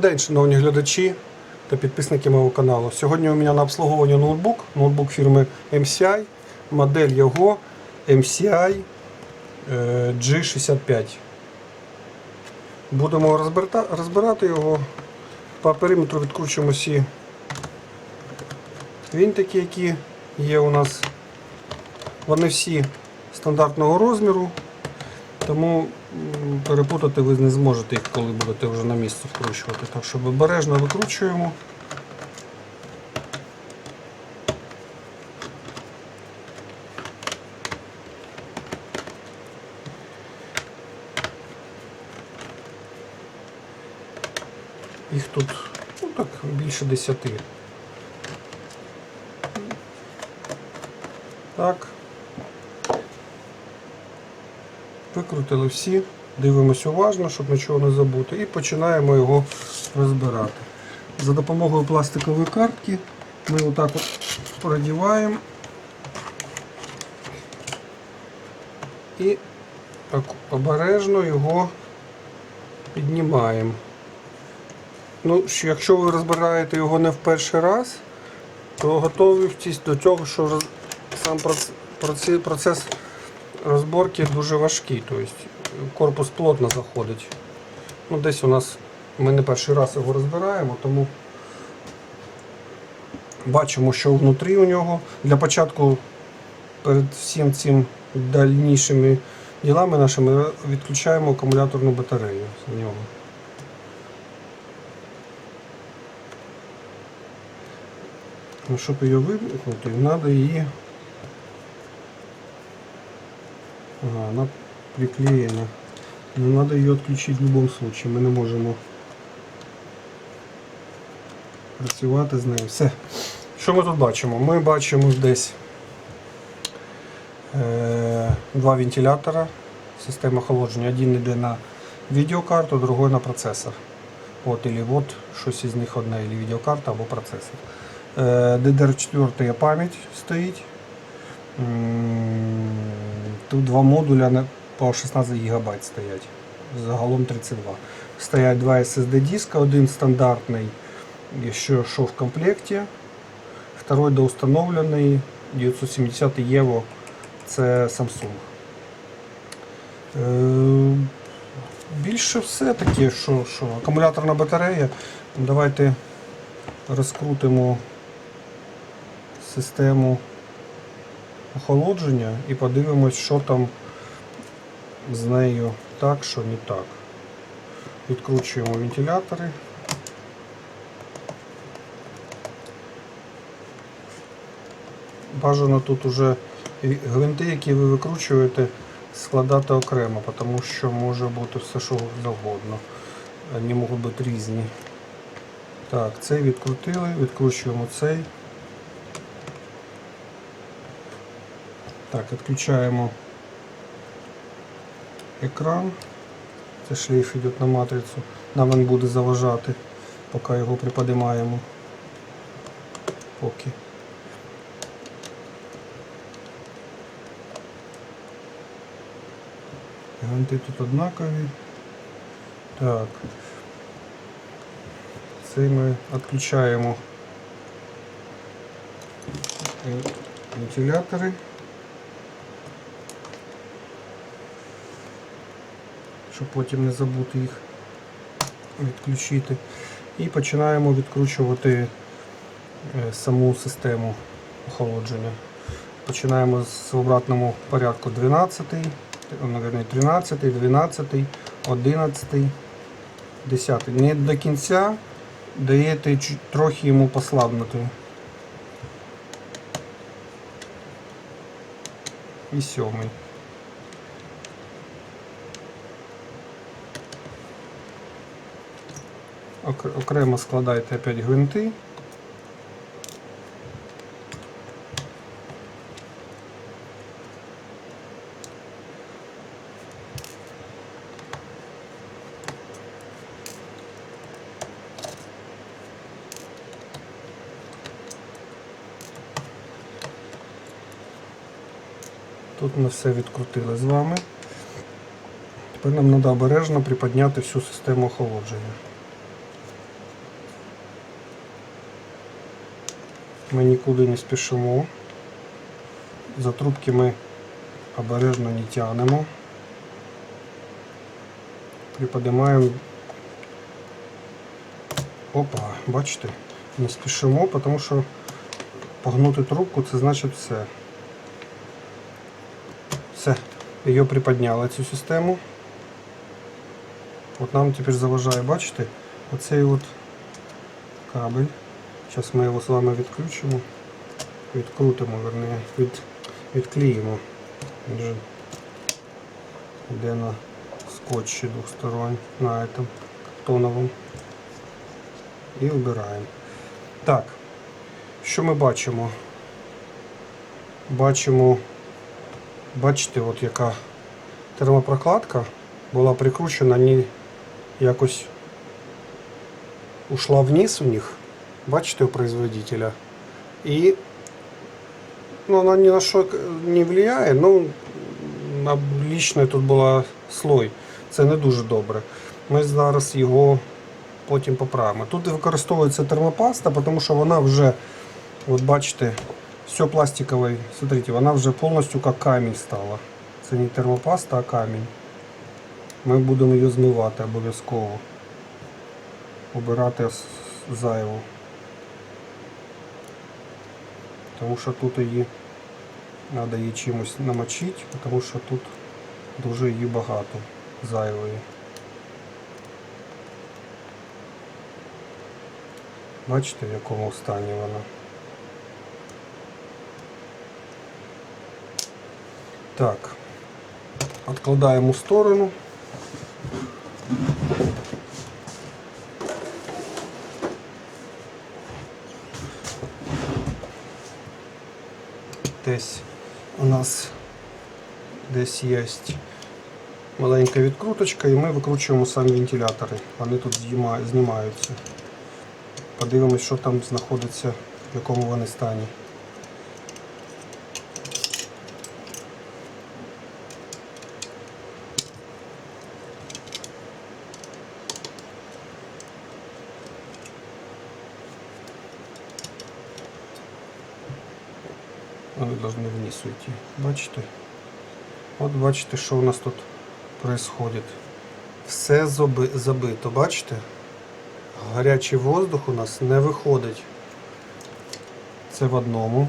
День, шановні глядачі та підписники мого каналу. Сьогодні у мене на обслуговуванні ноутбук, ноутбук фірми MCI, модель його MCI е, G65. Будемо розбирати його. По периметру відкручуємо всі вінтики, які є у нас. Вони всі стандартного розміру, тому перепутати ви не зможете їх, коли будете вже на місце вкручувати. Так що обережно викручуємо. Їх тут ну, так, більше десяти. Так. Викрутили всі, дивимося уважно, щоб нічого не забути, і починаємо його розбирати. За допомогою пластикової картки ми отак от продіваємо і обережно його піднімаємо. Ну, якщо ви розбираєте його не в перший раз, то готуйтесь до цього, що сам процес розборки дуже важкий. Тобто корпус плотно заходить. Ну, десь у нас ми не перший раз його розбираємо, тому бачимо, що внутрі у нього. Для початку перед всім цим дальнішими ділами нашими відключаємо акумуляторну батарею з нього. Ну, щоб її вимкнути, треба її. Ага, она приклеена. Но надо ее отключить в любом случае. Ми не можемо працювати з нею. Все. Що ми тут бачимо? Ми бачимо десь е, два вентилятора, система охолодження. Один йде на відеокарту, другой на процесор. От, или вот щось із них одне, или відеокарта або процесор. Е, DDR4 пам'ять стоїть. Тут два модуля по 16 ГБ стоять. Загалом 32. Стоять два SSD диска, один стандартний, що в комплекті. Второй доустановлений 970 євро. Це Samsung. Е, Більше все таке, що, що акумуляторна батарея. Давайте розкрутимо систему охолодження і подивимось, що там з нею так, що не так. Відкручуємо вентилятори. Бажано тут уже гвинти, які ви викручуєте, складати окремо, тому що може бути все, що завгодно. Вони можуть бути різні. Так, цей відкрутили, відкручуємо цей. Так, відключаємо екран. Це шлейф йде на матрицю. Нам він буде заважати, поки його приподимаємо. Поки. Гвинти тут однакові. Так. Це ми відключаємо вентилятори. Щоб потім не забути їх відключити. І починаємо відкручувати е, саму систему охолодження. Починаємо з в обратному порядку 12, навірно, 13, 12, 11, 10. Не до кінця даєте трохи йому послабнути. І сьомий. Окремо складайте опять гвинти. Тут ми все відкрутили з вами. Тепер нам треба обережно приподняти всю систему охолодження. Ми нікуди не спішимо. За трубки ми обережно не тягнемо. Приподнимаємо. Опа, бачите, не спішимо, тому що погнути трубку це значить все. Все, її приподняли цю систему. От нам тепер заважає, бачите, оцей от кабель. Зараз ми його з вами відключимо. Відкрутимо, верніше, від, відклеїмо. Він же йде на скотчі двосторонній, на этом картоновому. І вбираємо. Так, що ми бачимо? Бачимо, бачите, от яка термопрокладка була прикручена, не якось ушла вниз у них. Бачите, у производителя. И ну, она ни на что не влияє, ну на лічний тут була слой. Це не дуже добре. Ми зараз його потім поправимо. Тут використовується термопаста, тому що вона вже, от бачите, все пластикове, смотрите, вона вже повністю як камінь стала. Це не термопаста, а камінь. Ми будемо її змивати обов'язково. Обирати зайву. Тому що тут її треба її чимось намочити, тому що тут дуже її багато зайвої. Бачите, в якому стані вона. Так, відкладаємо в сторону. Десь у нас десь є маленька відкруточка і ми викручуємо самі вентилятори. Вони тут знімаються. Подивимось, що там знаходиться, в якому вони стані. Вони повинні вниз уйти. Бачите? От бачите, що у нас тут відбувається. Все заби- забито, бачите? Гарячий воздух у нас не виходить. Це в одному.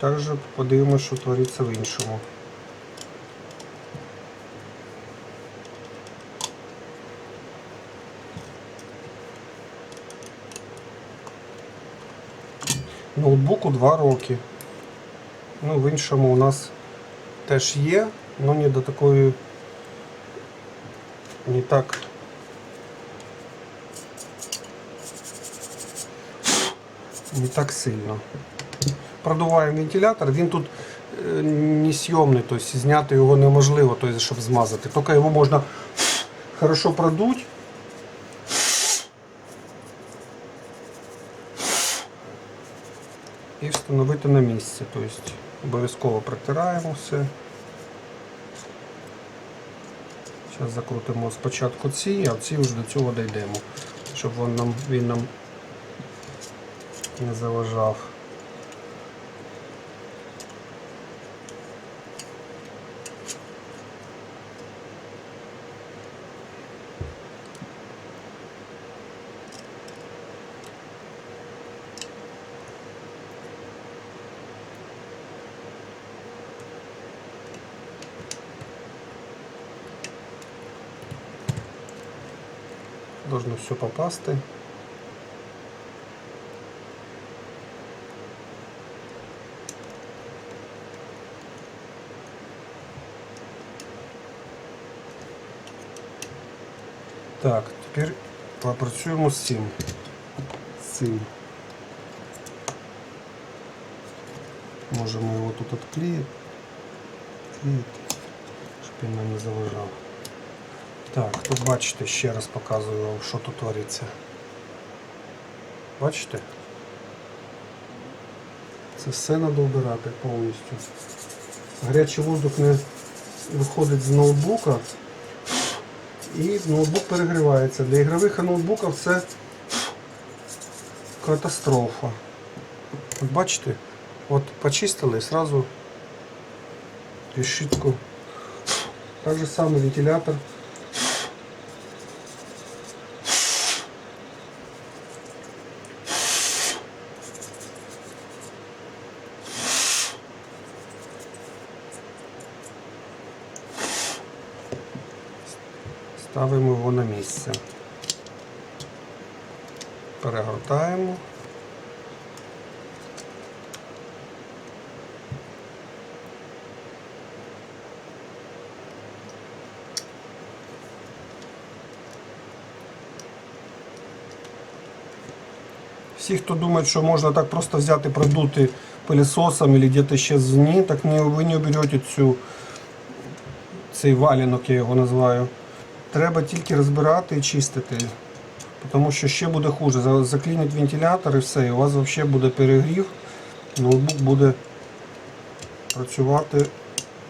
Також подивимося, що твориться в іншому. Ноутбуку 2 роки. Ну, в іншому у нас теж є, але не до такої не так. Не так сильно. Продуваємо вентилятор, він тут е, несйомний, тобто зняти його неможливо, тобто, щоб змазати. Тільки його можна хорошо продуть. І встановити на місце. Тобто обов'язково протираємо все. Зараз закрутимо спочатку ці, а ці вже до цього дійдемо, щоб він нам, він нам не заважав. Должно все попасти. Так, тепер попрацюємо з цим. З цим. Можемо його тут відклеїти, відклеїти, щоб він нам не заважав. Так, тут бачите, ще раз показую вам, що тут твориться. Бачите? Це все треба вбирати повністю. Гарячий воздух не виходить з ноутбука і ноутбук перегрівається. Для ігрових ноутбуків це катастрофа. От бачите, от почистили і сразу решітку. Так же самий вентилятор. Ставимо його на місце. Перегортаємо. Всі, хто думає, що можна так просто взяти, продути пилісосом або десь ще зні, так не, ви не оберете цю, цей валянок, я його називаю. Треба тільки розбирати і чистити. Тому що ще буде хуже. За- Заклінить вентилятор і все, і у вас взагалі буде перегрів, ноутбук буде працювати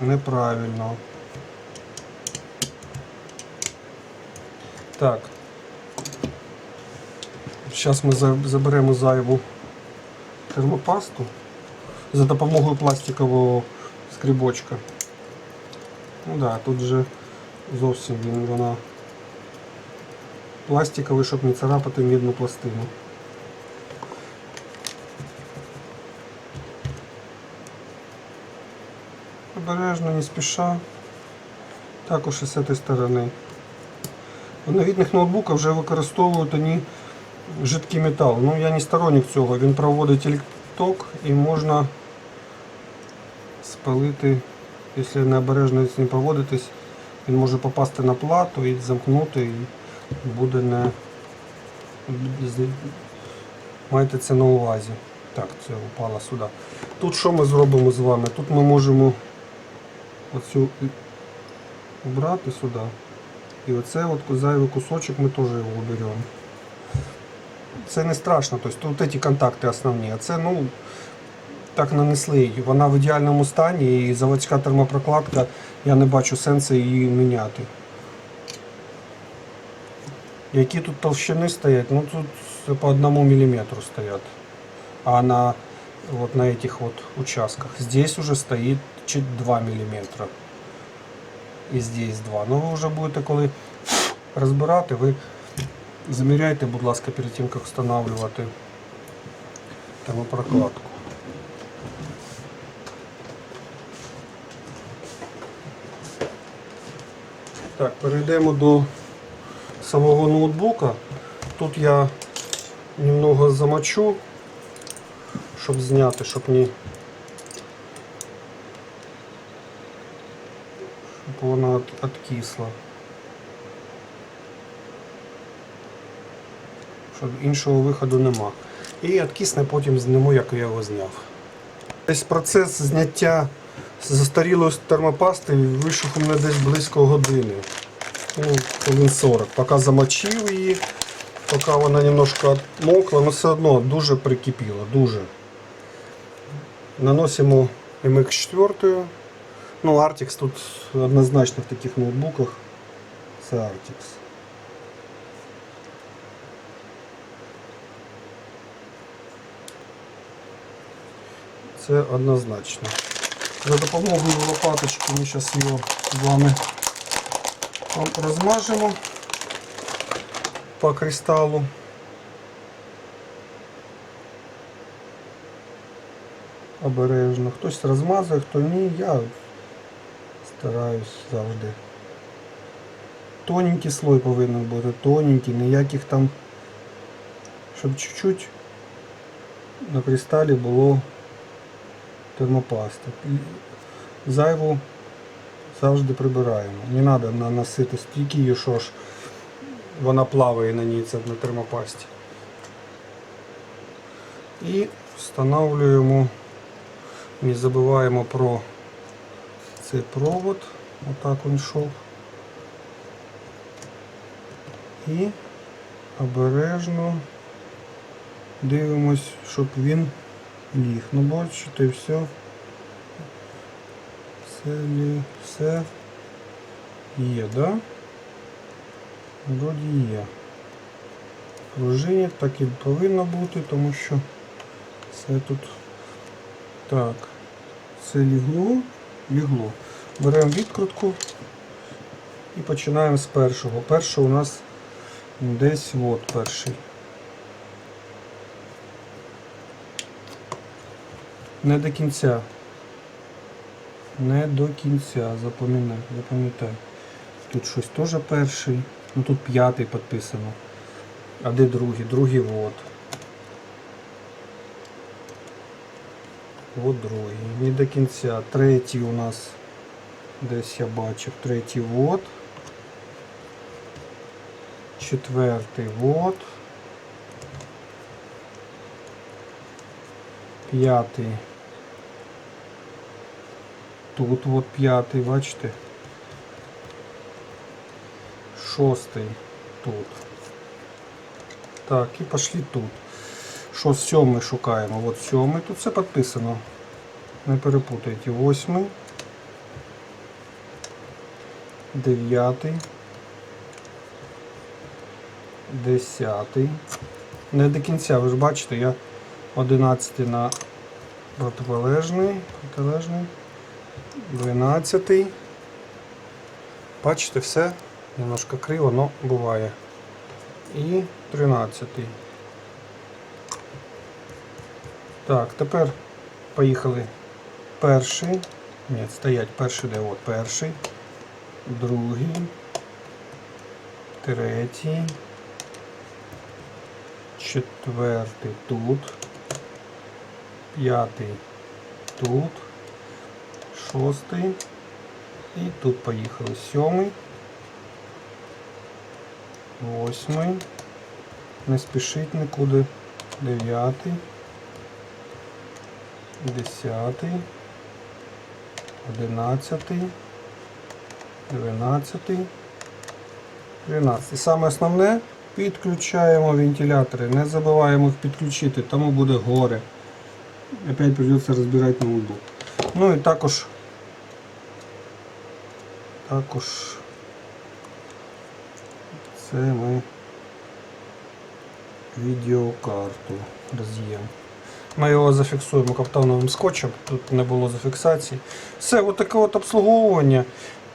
неправильно. Так. Зараз ми заберемо зайву термопасту за допомогою пластикового скрібочка. Ну да, тут же зовсім він вона пластиковий, щоб не царапати мідну пластину. Обережно, не спіша. Також і з цієї сторони. У новітних ноутбуках вже використовують вони жидкий метал. Ну я не сторонник цього. Він проводить електок і можна спалити, якщо необережно з ним поводитись, він може попасти на плату і замкнути і буде не. Майте це на увазі. Так, це упало сюди. Тут що ми зробимо з вами? Тут ми можемо оцю убрати сюди. І оце от зайвий кусочок ми теж його уберемо. Це не страшно, тобто тут ці контакти основні, а це ну так нанесли її. Вона в ідеальному стані і заводська термопрокладка, я не бачу сенсу її міняти. Які тут толщини стоять? Ну тут по одному міліметру стоять. А на, вот на этих вот участках. Здесь уже стоит чуть 2 миллиметра. І здесь 2. Ну ви вже будете коли розбирати, ви заміряйте, будь ласка, перед тим, як встановлювати термопрокладку. Так, перейдемо до самого ноутбука. Тут я немного замочу, щоб зняти, щоб не щоб вона от, откисла. Щоб іншого виходу нема. І откисне потім зніму, як я його зняв. Десь процес зняття застарілої термопасти вийшов у мене десь близько години. Ну, хвилин 40. Поки замочив її, поки вона немножко мокла, але все одно дуже прикипіла, дуже. Наносимо MX4. Ну, Artix тут однозначно в таких ноутбуках. Це Artix. Це однозначно. За допомогою лопаточки ми зараз його з вами розмажемо по кристалу. Обережно. Хтось розмазує, хто ні, я стараюсь завжди. Тоненький слой повинен бути, тоненький, ніяких там, щоб чуть-чуть на кристалі було термопасти. І Зайву завжди прибираємо. Не треба наносити стільки що ж вона плаває на ній це на термопасті. І встановлюємо, не забуваємо про цей провод. Отак він йшов. І обережно дивимось, щоб він ліг. Ну бачите, все. Все, все є, да? Вроді є. пружині, так і повинно бути, тому що все тут так. Це лігло, лігло. Беремо відкрутку і починаємо з першого. Перший у нас десь от перший. Не до кінця. Не до кінця, запам'ятай, запам'ятай. Тут щось теж перший. Ну тут п'ятий підписано. А де другий? Другий вот. От другий. Не до кінця. Третій у нас десь я бачив. Третій вот. Четвертий вот. П'ятий. Тут от п'ятий, бачите? Шостий тут. Так, і пошли тут. Що сьомий шукаємо? От сьомий, тут все підписано. Не перепутайте. Восьмий. Дев'ятий. Десятий. Не до кінця, ви ж бачите, я 11 на протилежний. протилежний. 12. Бачите, все немножко криво, но буває. І 13. Так, тепер поїхали. Перший. Ні, стоять перший де от перший. Другий. Третій. Четвертий тут. П'ятий тут. Шостий. І тут поїхали. Сьомий. Восьмий. Не спішіть нікуди. Дев'ятий. Десятий. Одинадцятий. Дванадцятий. Тринадцятий. Саме основне підключаємо вентилятори. Не забуваємо їх підключити, тому буде горе. Опять придется розбирати ноутбук. Ну і також також це ми відеокарту роз'єм. Ми його зафіксуємо каптановим скотчем, тут не було зафіксації. Все, отаке таке от обслуговування.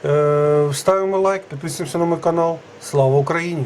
Е, Ставимо лайк, підписуємося на мій канал. Слава Україні!